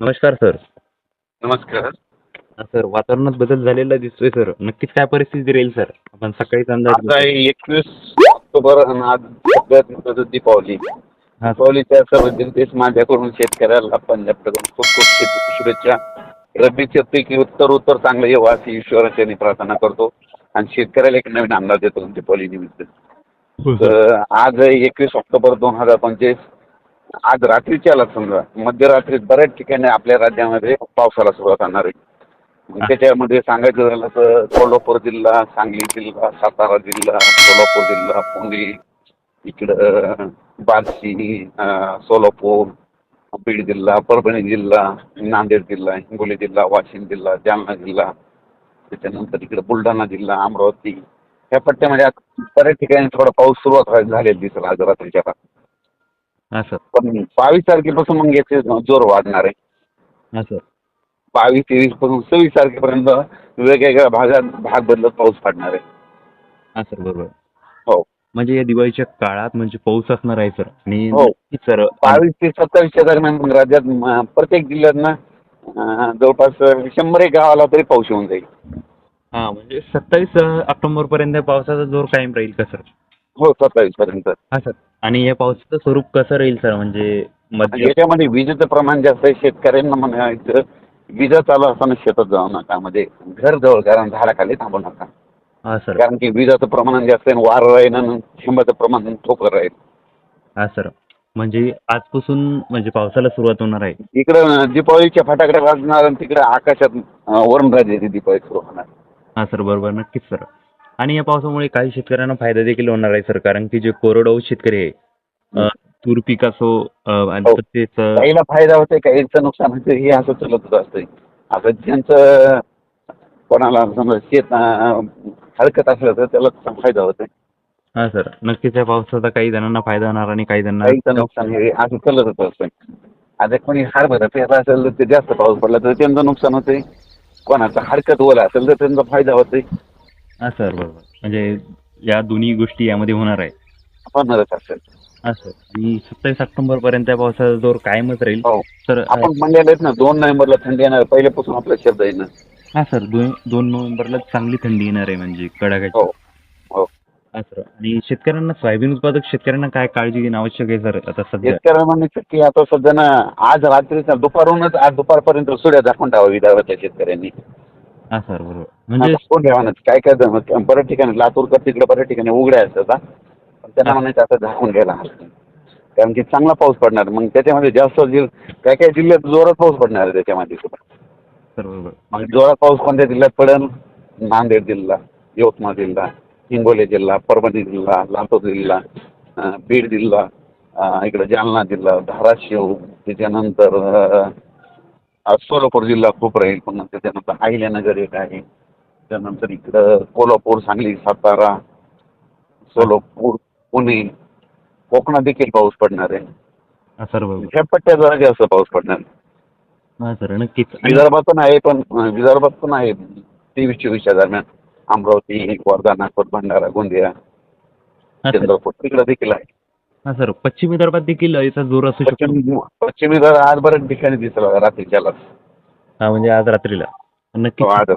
नमस्कार सर. नमस्कार. सर वातावरणात बदल झालेला दिसतोय सर. नक्कीच काय परिस्थिती राहील सर? आपण सकाळीच अंदाज एकवीस ऑक्टोबर आणि आज सगळ्यात दीपावली. हा दीपावलीच्या माझ्याकडून शेतकऱ्याला पंजाबकडून खूप खूप शेत शुभेच्छा. रब्बीचे पीक उत्तर उत्तर चांगलं येऊ अशी ईश्वराच्या मी प्रार्थना करतो. आणि शेतकऱ्याला एक नवीन अंदाज देतो दीपावली निमित्त. हो. तर आज एकवीस ऑक्टोबर दोन हजार पंचवीस आज रात्रीच्या आला समजा मध्यरात्री बऱ्याच ठिकाणी आपल्या राज्यामध्ये पावसाला सुरुवात होणार आहे मग. त्याच्यामध्ये सांगायचं झालं तर कोल्हापूर जिल्हा सांगली जिल्हा सातारा जिल्हा सोलापूर जिल्हा पुणे इकडं बार्शी अं, सोलापूर बीड जिल्हा परभणी जिल्हा नांदेड जिल्हा हिंगोली जिल्हा वाशिम जिल्हा जालना जिल्हा त्याच्यानंतर इकडे बुलढाणा जिल्हा अमरावती ह्या पट्ट्यामध्ये आज बऱ्याच ठिकाणी थोडा पाऊस सुरुवात व्हायला झालेला दिसेल आज रात्रीच्या काळात. हा सर पण बावीस तारखेपासून मग याचे जोर वाढणार आहे. हा सर बावीस तेवीसपासून सव्वीस तारखेपर्यंत वेगवेगळ्या भागात भाग बदलत पाऊस पडणार आहे. हा सर बरोबर. हो. म्हणजे या दिवाळीच्या काळात म्हणजे पाऊस असणार आहे सर. आणि हो. नक्कीच सर बावीस ते सत्तावीसच्या दरम्यान मग राज्यात म, प्रत्येक जिल्ह्यात ना अं, जवळपास शंभर एक गावाला तरी पाऊस येऊन जाईल. हा म्हणजे सत्तावीस ऑक्टोबर पर्यंत पावसाचा जोर कायम राहील का सर? हो सत्तावीस पर्यंत हा सर. आणि या पावसाचं स्वरूप कसं राहील सर? म्हणजे मध्य याच्यामध्ये विजेचं प्रमाण जास्त आहे शेतकऱ्यांना म्हणायचं विजा चालू असताना शेतात जाऊ नका म्हणजे घर जवळ कारण झाडाखाली थांबू नका. हा सर. कारण की विजाचं प्रमाण जास्त आहे वारं राहील आणि हिंबाचं प्रमाण ठोकर राहील. हा सर. म्हणजे आजपासून म्हणजे पावसाला सुरुवात होणार आहे. इकडं दीपावलीच्या फटाकड्या वाजणार आणि तिकडे आकाशात अं, वरुणराजाची दीपावली सुरू होणार. हा सर. बरोबर. नक्कीच सर. आणि या पावसामुळे काही शेतकऱ्यांना फायदा देखील होणार आहे सर कारण की जे कोरडवाहू शेतकरी आहे तूर पीक असो आणि काहीला फायदा होते काहीचं नुकसान होते हे असं चालतच असतंय. आता ज्यांचं कोणाला समजा शेत अं, हलकत असलं तर त्याला फायदा होतोय. हा सर. नक्कीच या पावसाचा काही जणांना फायदा होणार आणि काही काहीचं जणांना नुकसान हे असं चालतच असतंय. आता कोणी हरभरा पेरला असेल तर ते जास्त पाऊस पडला तर त्यांचं नुकसान होतंय. कोणाचं हरकत ओला असेल तर त्यांचा फायदा होतोय. हा सर बरोबर. म्हणजे या दोन्ही गोष्टी यामध्ये होणार आहे होणारच असेल हा सर. आणि सत्तावीस ऑक्टोबर पर्यंत या पावसाचा जोर कायमच राहील. हो. सर आपण म्हणलेलं आहेत ना दोन नोव्हेंबरला थंडी येणार पहिल्यापासून आपला शब्द आहे ना हा सर दोन दोन नोव्हेंबरला चांगली थंडी येणार आहे म्हणजे कडाक्याची. हो हो. हा सर. आणि शेतकऱ्यांना सोयाबीन उत्पादक शेतकऱ्यांना काय काळजी घेणं आवश्यक आहे सर आता सध्या? शेतकऱ्यांना म्हणायचं की आता सध्या ना आज रात्रीचा दुपारूनच आज दुपारपर्यंत सुड्या दाखवून टावा विदर्भाच्या शेतकऱ्यांनी. हा सर बरोबर. म्हणजे आता कोण ठेवा काय काय जण- बऱ्याच ठिकाणी लातूरकर तिकडे बऱ्याच ठिकाणी उघड्या. पण त्यांना. म्हणायचं आता झाकून घ्यायला हरकत. कारण की चांगला पाऊस पडणार. मग त्याच्यामध्ये जास्त जिल काय काय जिल्ह्यात जोरात पाऊस पडणार आहे त्याच्यामध्ये? सुद्धा सर बरोबर. मग जोरात पाऊस कोणत्या जिल्ह्यात पडेल? नांदेड जिल्हा यवतमाळ जिल्हा हिंगोली जिल्हा परभणी जिल्हा लातूर जिल्हा अं, बीड जिल्हा अं, इकडं जालना जिल्हा धाराशिव त्याच्यानंतर अं, सोलापूर जिल्हा खूप राहील पुन्हा त्याच्यानंतर अहिल्यानगर एक आहे. त्यानंतर इकडं कोल्हापूर सांगली सातारा सोलापूर पुणे कोकणात देखील पाऊस पडणार आहे. हा सर बरोबर ह्या पट्ट्यात जरा जास्त पाऊस पडणार हा सर नक्कीच. आणि- विदर्भात पण आहे पण अं, विदर्भात पण आहे. तेवीस चोवीसच्या दरम्यान अमरावती वर्धा नागपूर भंडारा गोंदिया हा सर. चंद्रपूर तिकडे देखील आहे. हा सर. पश्चिम विदर्भात देखील याचा जोर असू शकतो. पश्चिम पश्चिमी जर आज बऱ्याच ठिकाणी दिसला रात्रीच्याला हा म्हणजे आज रात्रीला. नक्कीच. तो आज.